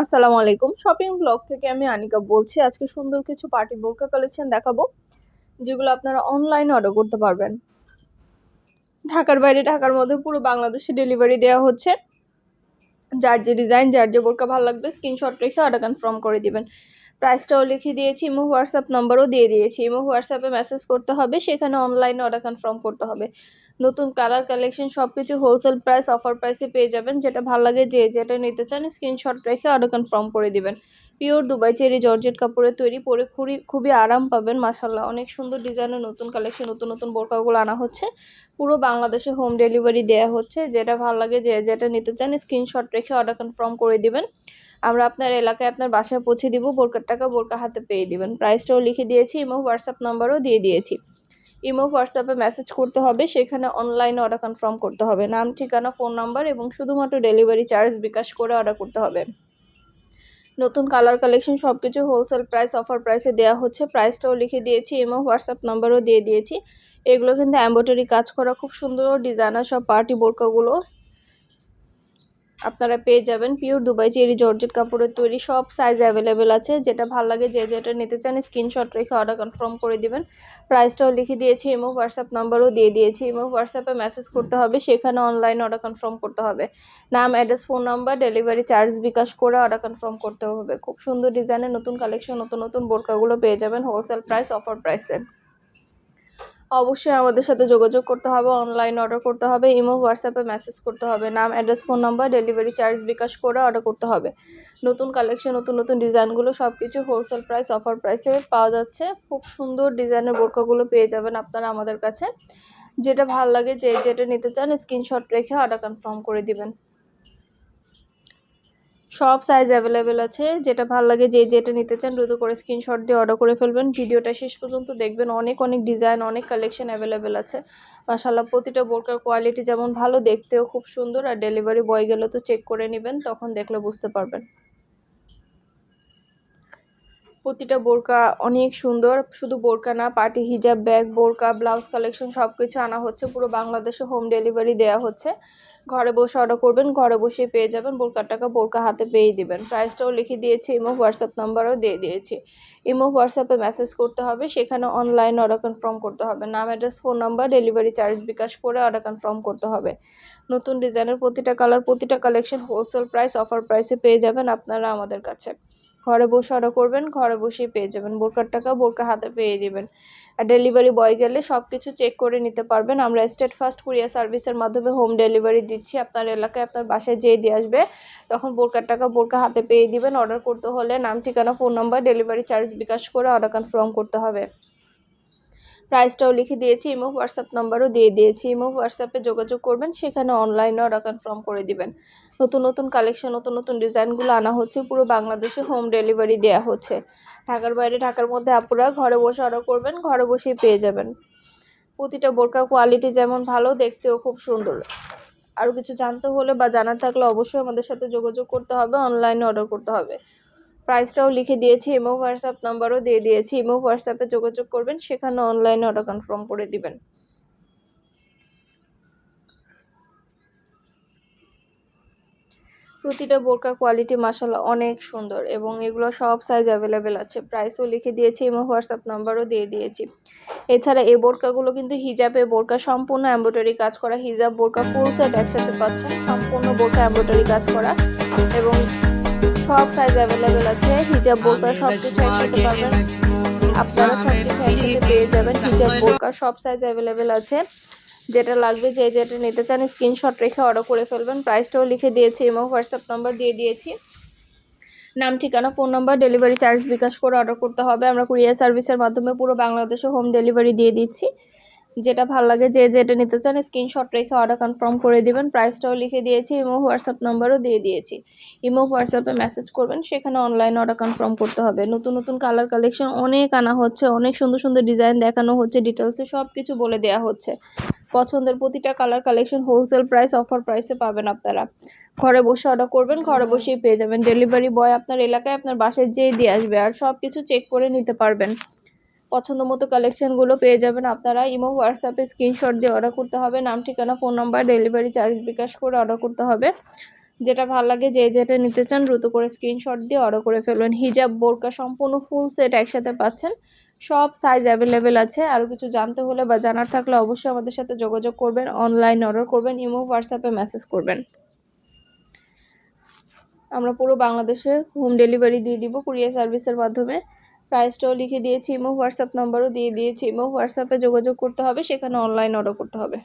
আসসালামু আলাইকুম। Shopping blog থেকে আমি আনিকা বলছি, আজকে সুন্দর কিছু পার্টি বোরকা কালেকশন দেখাবো, যেগুলো আপনারা অনলাইনে অর্ডার করতে পারবেন। ঢাকার বাইরে, ঢাকার মধ্যে পুরো বাংলাদেশে ডেলিভারি দেওয়া হচ্ছে। যার যে ডিজাইন যার যে বোরকা ভালো লাগবে স্ক্রিনশট রেখে অর্ডার কনফার্ম করে দিবেন। প্রাইসটাও লিখে দিয়েছি, ইমো হোয়াটসঅ্যাপ নাম্বারও দিয়ে দিয়েছি। ইমো হোয়াটসঅ্যাপে মেসেজ করতে হবে, সেখানে অনলাইনে অর্ডার কনফার্ম করতে হবে। নতুন কালার কালেকশন সব কিছু হোলসেল প্রাইস অফার প্রাইসে পেয়ে যাবেন। যেটা ভালো লাগে যে যেটা নিতে চান স্ক্রিনশট রেখে অর্ডার কনফার্ম করে দিবেন। পিওর দুবাই চেরি জর্জেট কাপড়ে তৈরি পরে খুবই খুবই আরাম পাবেন মাসাল্লাহ অনেক সুন্দর ডিজাইনের নতুন কালেকশন নতুন নতুন বোরকাগুলো আনা হচ্ছে। পুরো বাংলাদেশে হোম ডেলিভারি দেওয়া হচ্ছে। যেটা ভালো লাগে যে যেটা নিতে চান স্ক্রিনশট রেখে অর্ডার কনফার্ম করে দিবেন। আমরা আপনার এলাকায় আপনার বাসায় পৌঁছে দিব বোরকার টাকা বোরকা হাতে পেয়ে দিবেন। প্রাইসটাও লিখে দিয়েছি এবং হোয়াটসঅ্যাপ নাম্বারও দিয়ে দিয়েছি। ইমো, হোয়াটসঅ্যাপে মেসেজ করতে হবে, সেখানে অনলাইনে অর্ডার কনফার্ম করতে হবে। নাম, ঠিকানা ফোন নাম্বার এবং শুধুমাত্র ডেলিভারি চার্জ বিকাশ করে অর্ডার করতে হবে। নতুন কালার কালেকশন সব কিছু হোলসেল প্রাইস অফার প্রাইসে দেওয়া হচ্ছে। প্রাইসটাও লিখে দিয়েছি, ইমো, হোয়াটসঅ্যাপ নাম্বারও দিয়ে দিয়েছি। এগুলো কিন্তু অ্যাম্বোটারি কাজ করা, খুব সুন্দর ডিজাইনার সব পার্টি বোরকাগুলো। আপনারা পেয়ে যাবেন। পিওর দুবাই চেরি, জর্জেট কাপড়ের তৈরি সব সাইজ অ্যাভেলেবেল আছে। যেটা ভালো লাগে যে যেটা নিতে চান স্ক্রিনশট রেখে অর্ডার কনফার্ম করে দিবেন। প্রাইসটাও লিখে দিয়েছি ইমো হোয়াটসঅ্যাপ নাম্বারও দিয়ে দিয়েছি। ইমো হোয়াটসঅ্যাপে মেসেজ করতে হবে, সেখানে অনলাইন অর্ডার কনফার্ম করতে হবে। নাম address phone number delivery charge bKash করে অর্ডার কনফার্ম করতে হবে। খুব সুন্দর ডিজাইনের নতুন কালেকশন নতুন নতুন বোরকাগুলো পেয়ে যাবেন। হোলসেল প্রাইস অফার প্রাইসে অবশ্যই আমাদের সাথে যোগাযোগ করতে হবে অনলাইন অর্ডার করতে হবে, ইমো হোয়াটসঅ্যাপে মেসেজ করতে হবে, নাম address phone number delivery charge bKash করে অর্ডার করতে হবে। নতুন কালেকশন নতুন নতুন ডিজাইনগুলো সব কিছু হোলসেল প্রাইস অফার প্রাইসে পাওয়া যাচ্ছে। খুব সুন্দর ডিজাইনের বোরকাগুলো পেয়ে যাবেন আপনারা আমাদের কাছে। যেটা ভালো লাগে, যে যেটা নিতে চান স্ক্রিনশট রেখে অর্ডার কনফার্ম করে দিবেন। সব সাইজ অ্যাভেলেবেল আছে। যেটা ভালো লাগে যে যেটা নিতে চান দ্রুত করে স্ক্রিনশট দিয়ে অর্ডার করে ফেলবেন। ভিডিওটা শেষ পর্যন্ত দেখবেন। অনেক অনেক ডিজাইন অনেক কালেকশন অ্যাভেলেবেল আছে। মাসাল্লাহ প্রতিটা বোরকার কোয়ালিটি যেমন ভালো, দেখতেও খুব সুন্দর। আর ডেলিভারি বয় গেলে তো চেক করে নেবেন, তখন দেখলে বুঝতে পারবেন। প্রতিটা বোরকা অনেক সুন্দর। শুধু বোরকা না, পার্টি হিজাব ব্যাগ, বোরকা, ব্লাউজ কালেকশন সব কিছু আনা হচ্ছে। পুরো বাংলাদেশে হোম ডেলিভারি দেওয়া হচ্ছে। ঘরে বসে অর্ডার করবেন, ঘরে বসে পেয়ে যাবেন। বোরকার টাকা বোরকা হাতে পেয়ে দিবেন। প্রাইসটাও লিখে দিয়েছি ইমো হোয়াটসঅ্যাপ নাম্বারও দিয়ে দিয়েছি। ইমো হোয়াটসঅ্যাপে মেসেজ করতে হবে, সেখানে অনলাইন অর্ডার কনফার্ম করতে হবে। নাম address phone number delivery charge bKash করে অর্ডার কনফার্ম করতে হবে। নতুন ডিজাইনের প্রতিটা কালার প্রতিটা কালেকশন হোলসেল প্রাইস অফার প্রাইসে পেয়ে যাবেন আপনারা আমাদের কাছে। ঘরে বসে অর্ডার করবেন, ঘরে বসেই পেয়ে যাবেন। বোরকার টাকা বোরকা হাতে পেয়ে দিবেন। আর ডেলিভারি বয় গেলে সব কিছু চেক করে নিতে পারবেন। আমরা স্টেট ফার্স্ট কুরিয়ার সার্ভিসের মাধ্যমে হোম ডেলিভারি দিচ্ছি। আপনার এলাকায় আপনার বাসায় যেয়ে দিয়ে আসবে, তখন বোরকার টাকা বোরকা হাতে পেয়ে দিবেন। অর্ডার করতে হলে নাম, ঠিকানা phone number delivery charge bKash করে অর্ডার কনফার্ম করতে হবে। প্রাইসটাও লিখে দিয়েছি ইমো হোয়াটসঅ্যাপ নাম্বারও দিয়ে দিয়েছি। ইমো হোয়াটসঅ্যাপে যোগাযোগ করবেন, সেখানে অনলাইনে অর্ডার কনফার্ম করে দিবেন। নতুন নতুন কালেকশন নতুন নতুন ডিজাইনগুলো আনা হচ্ছে। পুরো বাংলাদেশে হোম ডেলিভারি দেওয়া হচ্ছে। ঢাকার বাইরে, ঢাকার মধ্যে আপুরা ঘরে বসে অর্ডার করবেন, ঘরে বসেই পেয়ে যাবেন। প্রতিটা বোরকার কোয়ালিটি যেমন ভালো, দেখতেও খুব সুন্দর। আরও কিছু জানতে হলে বা জানার থাকলে অবশ্যই আমাদের সাথে যোগাযোগ করতে হবে অনলাইনে অর্ডার করতে হবে। প্রাইসটাও লিখে দিয়েছি ইমো হোয়াটসঅ্যাপ নাম্বারও দিয়ে দিয়েছি। ইমো হোয়াটসঅ্যাপে যোগাযোগ করবেন, সেখানে অনলাইনে অর্ডার কনফার্ম করে দিবেন। প্রতিটা বোরকার কোয়ালিটি মাসাল্লাহ অনেক সুন্দর এবং এগুলো সব সাইজ অ্যাভেলেবেল আছে। প্রাইসও লিখে দিয়েছি এবং হোয়াটসঅ্যাপ নাম্বারও দিয়ে দিয়েছি। এছাড়া এই বোরকাগুলো কিন্তু হিজাবে বোরকা সম্পূর্ণ এম্ব্রয়ডারি কাজ করা। হিজাব বোরকা ফুল সেট একসাথে পাচ্ছেন সম্পূর্ণ বোরকা এম্ব্রয়ডারি কাজ করা এবং সব সাইজ অ্যাভেলেবেল আছে। হিজাব বোরকা সব কিছু একসাথে পাবেন। আপনারা সব কিছু একসাথে পেয়ে যাবেন। হিজাব বোরকা সব সাইজ অ্যাভেলেবেল আছে। যেটা লাগবে যে যেটা নিতে চান স্ক্রিনশট রেখে অর্ডার করে ফেলবেন। প্রাইসটাও লিখে দিয়েছি এবং হোয়াটসঅ্যাপ নাম্বার দিয়ে দিয়েছি। নাম, ঠিকানা phone number delivery charge bKash করে অর্ডার করতে হবে। আমরা কুরিয়ার সার্ভিসের মাধ্যমে পুরো বাংলাদেশে হোম ডেলিভারি দিয়ে দিচ্ছি। যেটা ভালো লাগে, যে যেটা নিতে চান স্ক্রিনশট রেখে অর্ডার কনফার্ম করে দিবেন। প্রাইসটাও লিখে দিয়েছি ইমো হোয়াটসঅ্যাপ নাম্বারও দিয়ে দিয়েছি। ইমো হোয়াটসঅ্যাপে মেসেজ করবেন, সেখানে অনলাইন অর্ডার কনফার্ম করতে হবে। নতুন নতুন কালার কালেকশন অনেক আনা হচ্ছে, অনেক সুন্দর সুন্দর ডিজাইন দেখানো হচ্ছে ডিটেলসে সব কিছু বলে দেওয়া হচ্ছে। পছন্দের প্রতিটা colour collection wholesale price offer প্রাইসে পাবেন আপনারা। ঘরে বসে অর্ডার করবেন ঘরে বসেই পেয়ে যাবেন। ডেলিভারি বয় আপনার এলাকায় আপনার বাসায় যেয়ে দিয়ে আসবে আর সব কিছু চেক করে নিতে পারবেন। পছন্দ মতো কালেকশনগুলো পেয়ে যাবেন আপনারা। ইমো হোয়াটসঅ্যাপে স্ক্রিনশট দিয়ে অর্ডার করতে হবে। নাম ঠিকানা phone number delivery charge bKash করে অর্ডার করতে হবে। যেটা ভালো লাগে যে যেটা নিতে চান দ্রুত করে স্ক্রিনশট দিয়ে অর্ডার করে ফেলবেন হিজাব বোরকা সম্পূর্ণ ফুল সেট একসাথে পাচ্ছেন। সব সাইজ অ্যাভেলেবেল আছে। আরও কিছু জানতে হলে বা জানার থাকলে অবশ্যই আমাদের সাথে যোগাযোগ করবেন অনলাইন অর্ডার করবেন, ইমো হোয়াটসঅ্যাপে মেসেজ করবেন। আমরা পুরো বাংলাদেশে হোম ডেলিভারি দিয়ে দিব কুরিয়ার সার্ভিসের মাধ্যমে। প্রাইসটাও লিখে দিয়েছি, ইমো হোয়াটসঅ্যাপ নম্বরও দিয়ে দিয়েছি, ইমো হোয়াটসঅ্যাপে যোগাযোগ করতে হবে, সেখানে অনলাইন অর্ডার করতে হবে।